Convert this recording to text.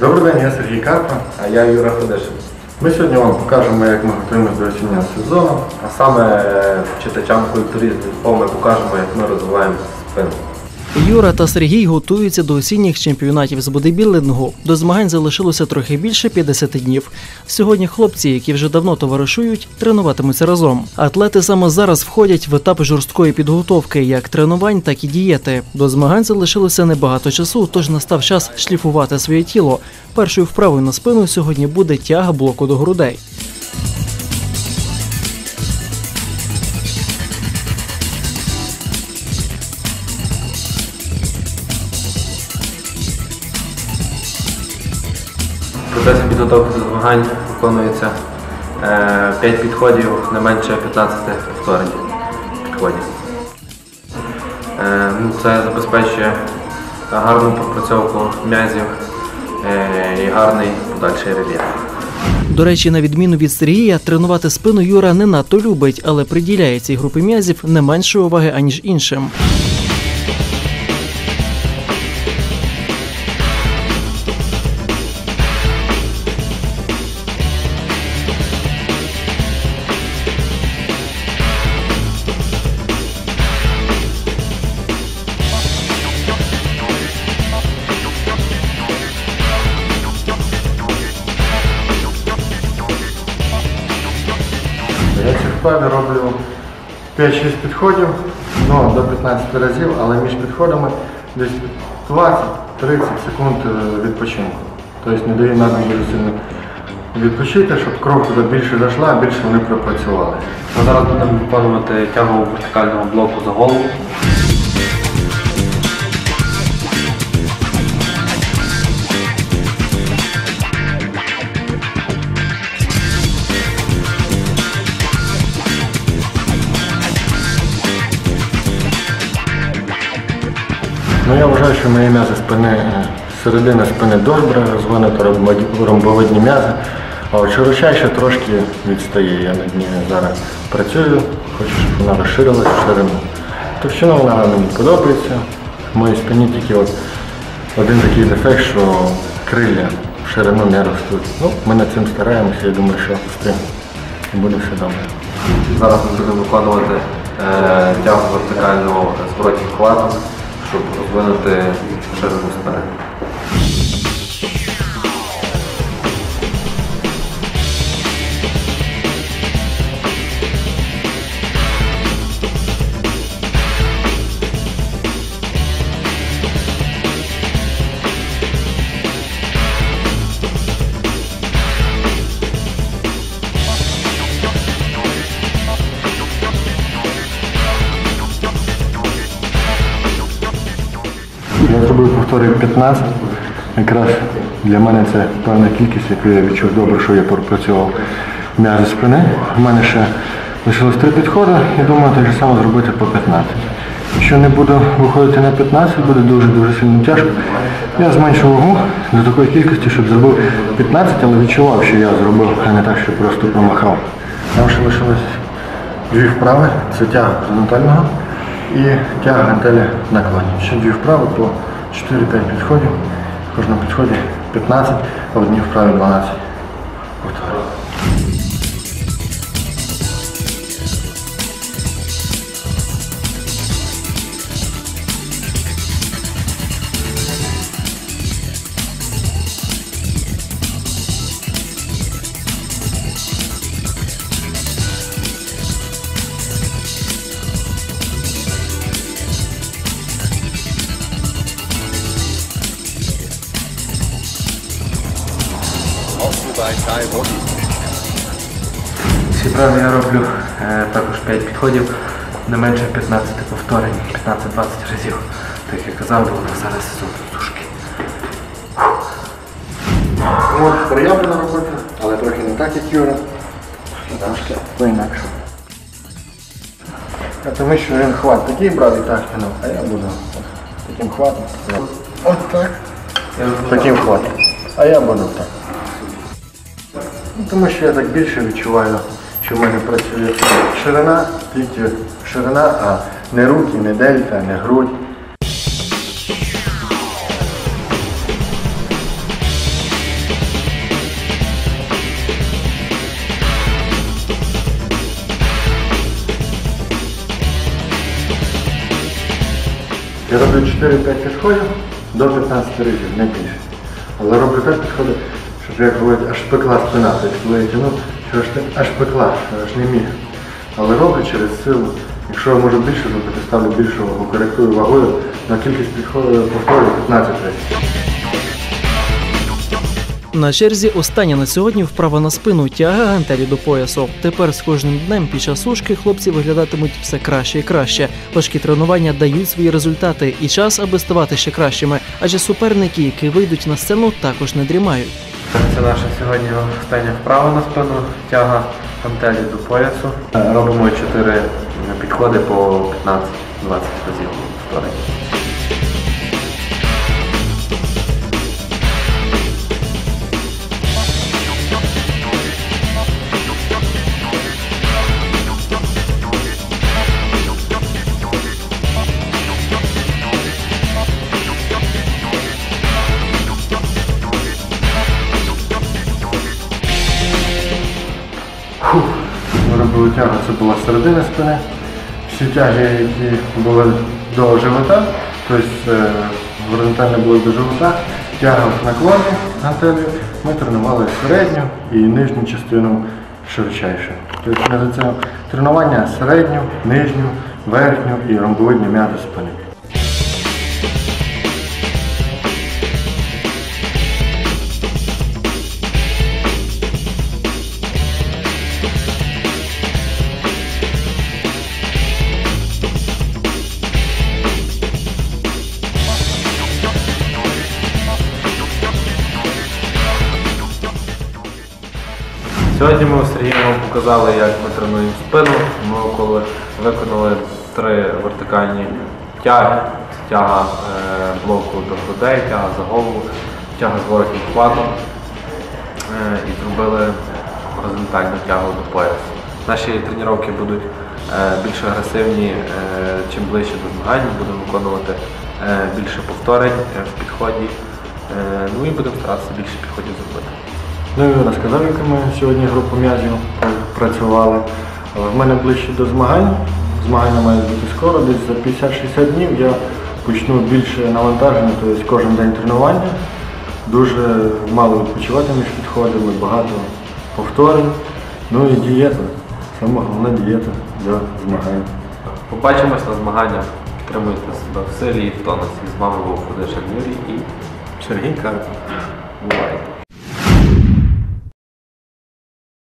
Добрий день, я Сергій Карпа. А я Юра Ходишин. Ми сьогодні вам покажемо, як ми готуємося до осіннього сезону. А саме е, читачам культуризму ми покажемо, як ми розвиваємо спину. Юра та Сергій готуються до осінніх чемпіонатів з бодибілдингу. До змагань залишилося трохи більше 50 днів. Сьогодні хлопці, які вже давно товаришують, тренуватимуться разом. Атлети саме зараз входять в етап жорсткої підготовки, як тренувань, так і дієти. До змагань залишилося небагато часу, тож настав час шліфувати своє тіло. Першою вправою на спину сьогодні буде тяга блоку до грудей. Процесі підготовки до змагань виконується 5 підходів, не менше 15 повторень підходів. Е, ну, Це забезпечує гарну пропрацьовку м'язів е, і гарний подальший рельєф. До речі, на відміну від Сергія, тренувати спину Юра не надто любить, але приділяє цій групі м'язів не меншої уваги, аніж іншим. Я роблю 5-6 підходів, ну, до 15 разів, але між підходами десь 20-30 секунд е, відпочинку. Тобто не даю надо дуже сильно відпочити, щоб кров туди більше зайшла, більше вони пропрацювали. Зараз будемо виконувати тягу вертикального блоку за голову. Ну, я вважаю, що мої м'язи спини, е, середина спини добре розвинута, ромбовидні м'язи, а от ще трошки відстає. Я над нею зараз працюю, хочу, щоб вона розширилася в ширину. Товщина вона мені подобається. В моїй спині тільки от один такий дефект, що крилля в ширину не ростуть. Ну, ми над цим стараємося, я думаю, що з тим буде все добре. Зараз ми будемо виконувати е, тягу вертикального зворотнім хватом, щоб розвинути ширину спини. Повторів 15. Якраз для мене це певна кількість, яку я відчув добре, що я пропрацював м'язи спини. У мене ще лишилось три підходи і думаю, так же само зробити по 15. Якщо не буду виходити на 15, буде дуже-дуже сильно тяжко. Я зменшу вагу до такої кількості, щоб зробив 15, але відчував, що я зробив, а не так, що просто промахав. Нам ще лишилось дві вправи. Це тяга горизонтального і тяга гантелі наклоні. Ще дві вправи по 4-5 підходів. В кожному підході 15, а в одній вправі 12 повторів. Ці вправи я роблю е, також 5 підходів, не менше 15 повторень, 15-20 разів. Так як казав, бо зараз сушки. От приємна робота, але трохи не так, як Юра. Трошки по-інакше. А Тому що він хват такий брав і так тянув, а я буду таким хватом. Ось так. Таким хватом. А я буду так. Тому що я так більше відчуваю, що в мене працює ширина, тільки ширина, а не руки, не дельта, не грудь. Я роблю 4-5 підходів до 15 разів, не більше. Але роблю 5 підходів щоб як говорять, аж пекла спина. Тобто я тягну, що так- аж пекла, що аж не міг. Але роблю через силу. Якщо я можу більше зробити, ставлю більшу вагу, коректую вагою на кількість підходів повторюю 15 разів. На черзі остання на сьогодні вправа на спину тяга гантелі до поясу. Тепер з кожним днем під час сушки хлопці виглядатимуть все краще і краще. Важкі тренування дають свої результати і час, аби ставати ще кращими. Адже суперники, які вийдуть на сцену, також не дрімають. Це наша сьогодні остання вправа на спину, тяга гантелі до поясу. Е, Робимо 4 підходи по 15-20 разів повторень. Ми робили тягу, це була середина спини. Всі тяги, які були до живота, тобто е, горизонтально були до живота, тяга в наклоні гантелі, ми тренували середню і нижню частину широчайше. Тобто ми за це тренування середню, нижню, верхню і ромбовидні м'язи спини. Сьогодні ми з Сергієм вам показали, як ми тренуємо спину. Ми около виконали три вертикальні тяги. Тяга е, блоку до грудей, тяга за голову, тяга з воротнім хватом. Е, і зробили горизонтальну тягу до поясу. Наші тренування будуть е, більш агресивні, чим ближче до змагань. Будемо виконувати більше повторень в підході. Ну і будемо старатися більше підходів зробити. Ну і розказав, ми сьогодні групу м'язів працювали. В мене ближче до змагань. Змагання мають бути скоро, десь за 50-60 днів я почну більше навантаження, тобто кожен день тренування. Дуже мало відпочивати між підходами, багато повторень. Ну і дієта. Саме головне дієта для змагань. Побачимось на змаганнях. Підтримуйте себе в силі і в тонусі. З вами був Федишин Юрій і Сергій Карп. бувайте.